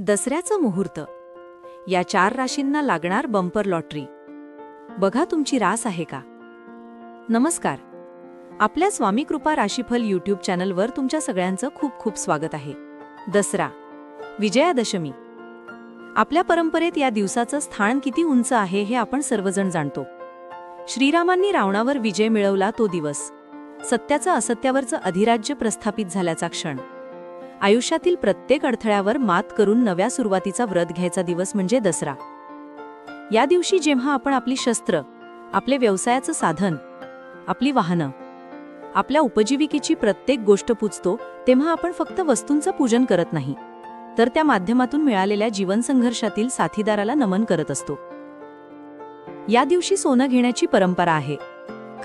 दसऱ्याचं मुहूर्त. या चार राशींना लागणार बंपर लॉटरी. बघा तुमची रास आहे का? नमस्कार. आपल्या स्वामी कृपा राशीफल यूट्यूब चॅनलवर तुमच्या सगळ्यांचं खूप खूप स्वागत आहे. दसरा. विजयादशमी. आपल्या परंपरेत या दिवसाचं स्थान किती उंच आहे हे आपण सर्वजण जाणतो. श्रीरामांनी रावणावर विजय मिळवला तो दिवस. सत्याचं असत्यावरचं अधिराज्य प्रस्थापित झाल्याचा क्षण. आयुष्यातील प्रत्येक अडथळ्यावर मात करून नव्या सुरुवातीचा व्रत घ्यायचा दिवस म्हणजे दसरा. या दिवशी जेव्हा आपण आपली शस्त्र आपले व्यवसायाचं साधन आपली वाहनं आपल्या उपजीविकेची प्रत्येक गोष्ट पुजतो तेव्हा आपण फक्त वस्तूंचं पूजन करत नाही तर त्या माध्यमातून मिळालेल्या जीवनसंघर्षातील साथीदाराला नमन करत असतो. या दिवशी सोनं घेण्याची परंपरा आहे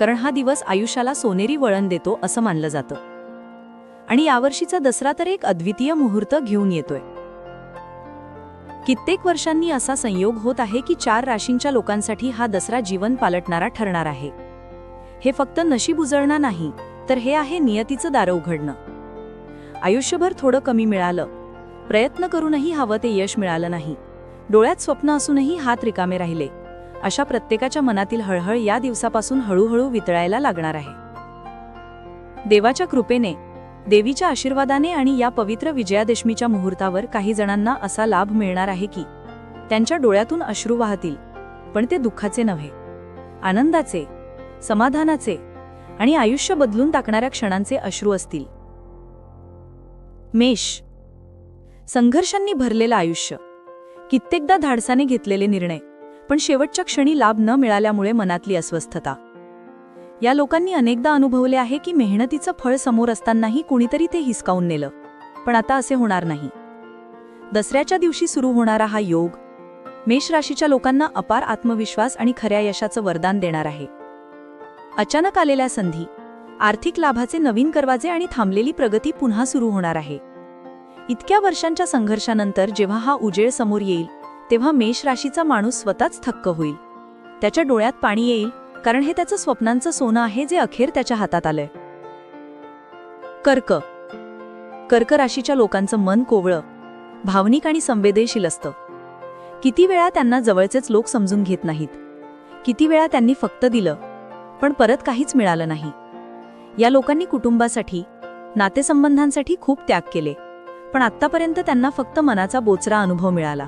कारण हा दिवस आयुष्याला सोनेरी वळण देतो असं मानलं जातं. आणि यावर्षीचा दसरा तर एक अद्वितीय मुहूर्त घेऊन येतोय. कित्येक वर्षांनी असा संयोग होत आहे की चार राशींच्या लोकांसाठी हा दसरा जीवन पालटणारा ठरणार आहे. हे फक्त नशीब उजळणं नाही तर हे आहे नियतीचं दारं उघडणं. आयुष्यभर थोडं कमी मिळालं. प्रयत्न करूनही हवं ते यश मिळालं नाही. डोळ्यात स्वप्न असूनही हात रिकामे राहिले. अशा प्रत्येकाच्या मनातील हळहळ या दिवसापासून हळूहळू वितळायला लागणार आहे. देवाच्या कृपेने देवीच्या आशीर्वादाने आणि या पवित्र विजयादशमीच्या मुहूर्तावर काही जणांना असा लाभ मिळणार आहे की त्यांच्या डोळ्यातून अश्रू वाहतील पण ते दुःखाचे नव्हे. आनंदाचे समाधानाचे आणि आयुष्य बदलून टाकणाऱ्या क्षणांचे अश्रू असतील. मेष. संघर्षांनी भरलेलं आयुष्य. कित्येकदा धाडसाने घेतलेले निर्णय पण शेवटच्या क्षणी लाभ न मिळाल्यामुळे मनातली अस्वस्थता. या लोकांनी अनेकदा अनुभवले आहे की मेहनतीचं फळ समोर असतानाही कुणीतरी ते हिसकावून नेलं. पण आता असे होणार नाही. दसऱ्याच्या दिवशी सुरू होणारा हा योग मेष राशीच्या लोकांना अपार आत्मविश्वास आणि खऱ्या यशाचं वरदान देणार आहे. अचानक आलेल्या संधी आर्थिक लाभाचे नवीन करवाजे आणि थांबलेली प्रगती पुन्हा सुरू होणार आहे. इतक्या वर्षांच्या संघर्षानंतर जेव्हा हा उजेळ समोर येईल तेव्हा मेष राशीचा माणूस स्वतःच थक्क होईल. त्याच्या डोळ्यात पाणी येईल कारण हे त्याचं स्वप्नांचं सोनं आहे जे अखेर त्याच्या हातात आलंय. कर्क. कर्क राशीच्या लोकांचं मन कोवळं भावनिक आणि संवेदनशील असतं. किती वेळा त्यांना जवळचेच लोक समजून घेत नाहीत. किती वेळा त्यांनी फक्त दिलं पण परत काहीच मिळालं नाही. या लोकांनी कुटुंबासाठी नातेसंबंधांसाठी खूप त्याग केले पण आत्तापर्यंत त्यांना फक्त मनाचा बोचरा अनुभव मिळाला.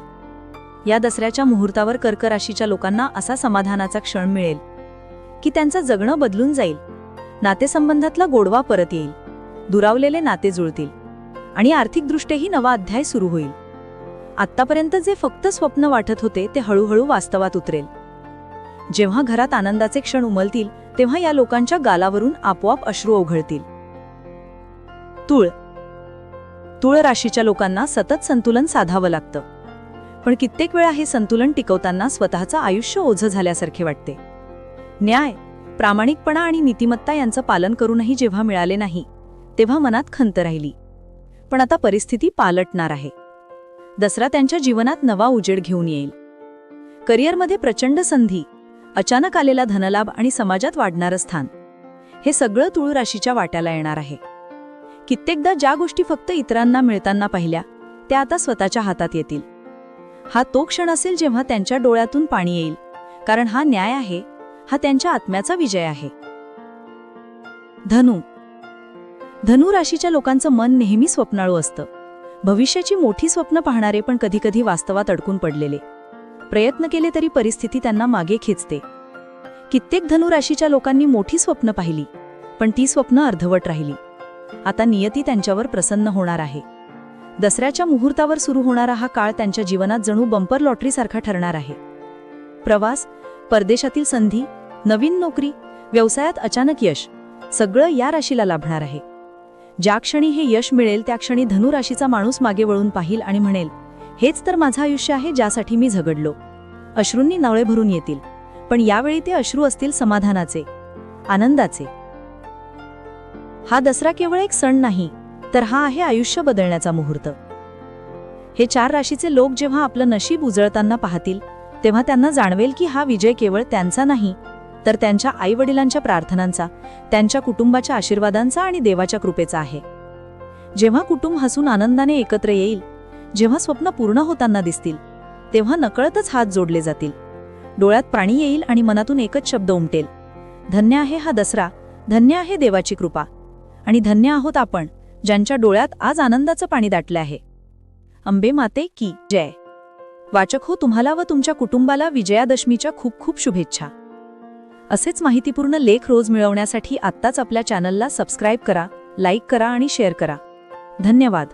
या दसऱ्याच्या मुहूर्तावर कर्क राशीच्या लोकांना असा समाधानाचा क्षण मिळेल की त्यांचं जगणं बदलून जाईल. नातेसंबंधातला गोडवा परत येईल. दुरावलेले नाते जुळतील. आणि आर्थिकदृष्ट्याही नवा अध्याय सुरू होईल. आत्तापर्यंत जे फक्त स्वप्न वाटत होते ते हळूहळू वास्तवात उतरेल. जेव्हा घरात आनंदाचे क्षण उमलतील तेव्हा या लोकांच्या गालावरून आपोआप अश्रू ओघळतील. तुळ. तुळ राशीच्या लोकांना सतत संतुलन साधावं लागतं. पण कित्येक वेळा हे संतुलन टिकवताना स्वतःचं आयुष्य ओझं झाल्यासारखे वाटते. न्याय प्रामाणिकपणा आणि नीतिमत्ता यांचं पालन करूनही जेव्हा मिळाले नाही तेव्हा मनात खंत राहिली. पण आता परिस्थिती पालटणार आहे. दसरा त्यांच्या जीवनात नवा उजेड घेऊन येईल. करिअरमध्ये प्रचंड संधी अचानक आलेला धनलाभ आणि समाजात वाढणारं स्थान हे सगळं तुळ राशीच्या वाट्याला येणार आहे. कित्येकदा ज्या गोष्टी फक्त इतरांना मिळताना पाहिल्या त्या आता स्वतःच्या हातात येतील. हा तो क्षण असेल जेव्हा त्यांच्या डोळ्यातून पाणी येईल कारण हा न्याय आहे हा त्यांच्या आत्म्याचा विजय आहे. धनु. धनु राशीच्या लोकांचं मन नेहमी स्वप्नाळू असतं. भविष्याची मोठी स्वप्न पाहणारे पण कधीकधी वास्तवात अडकून पडलेले. प्रयत्न केले तरी परिस्थिती त्यांना मागे खेचते. कित्येक धनु राशीच्या लोकांनी मोठी स्वप्न पाहिली पण ती स्वप्न अर्धवट राहिली. आता नियती त्यांच्यावर प्रसन्न होणार आहे. दसऱ्याच्या मुहूर्तावर सुरू होणारा हा काळ त्यांच्या जीवनात जणू बंपर लॉटरीसारखा ठरणार आहे. प्रवास परदेशातील संधी नवीन नोकरी व्यवसायात अचानक यश सगळं या राशीला लाभणार आहे. ज्या क्षणी हे यश मिळेल त्या क्षणी धनु राशीचा माणूस मागे वळून पाहिल आणि म्हणेल हेच तर माझं आयुष्य आहे ज्यासाठी मी झगडलो. अश्रूंनी नावळे भरून येतील पण यावेळी ते अश्रू असतील समाधानाचे आनंदाचे. हा दसरा केवळ एक सण नाही तर हा आहे आयुष्य बदलण्याचा मुहूर्त. हे चार राशीचे लोक जेव्हा आपलं नशीब उजळताना पाहतील तेव्हा त्यांना जाणवेल की हा विजय केवळ त्यांचा नाही तर त्यांच्या आईवडिलांच्या प्रार्थनांचा त्यांच्या कुटुंबाच्या आशीर्वादांचा आणि देवाच्या कृपेचा आहे. जेव्हा कुटुंब हसून आनंदाने एकत्र येईल जेव्हा स्वप्न पूर्ण होताना दिसतील तेव्हा नकळतच हात जोडले जातील. डोळ्यात पाणी येईल आणि मनातून एकच शब्द उमटेल. धन्य आहे हा दसरा धन्य आहे देवाची कृपा. आणि धन्य आहोत आपण ज्यांच्या डोळ्यात आज आनंदाचं पाणी दाटलं आहे. अंबे माते की जय. वाचक हो तुम्हाला व तुमच्या कुटुंबाला विजयादशमीच्या खूप खूप शुभेच्छा. असेच माहितीपूर्ण लेख रोज मिळवण्यासाठी आत्ताच आपल्या चॅनलला सबस्क्राईब करा लाईक करा आणि शेअर करा. धन्यवाद.